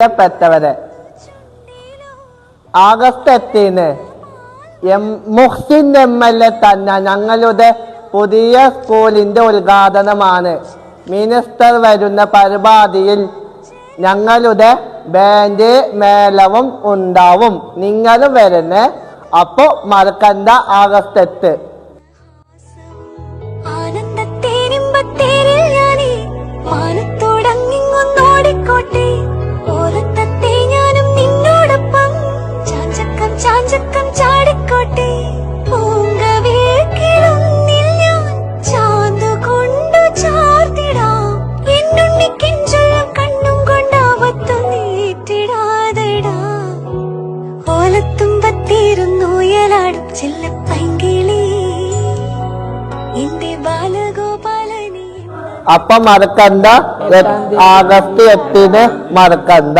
പ്രിയപ്പെട്ടവരെ ആഗസ്റ്റ് എട്ടിന് M Muhsin M L A തന്നെ ഞങ്ങളുടെ പുതിയ സ്കൂളിന്റെ ഉദ്ഘാടനമാണ്. മിനിസ്റ്റർ വരുന്ന പരിപാടിയിൽ ഞങ്ങളുടെ ബാൻഡ് മേളവും ഉണ്ടാവും. നിങ്ങളും വരുന്നേ. അപ്പോ മറക്കണ്ട ആഗസ്റ്റ് എട്ട് ആനന്ദത്തേനിമ്പത്തേരിൽ എന്റെ ചാടിക്കോട്ടെ അപ്പൊ മറക്കണ്ട ആഗസ്റ്റ് എട്ടിന് മറക്കണ്ട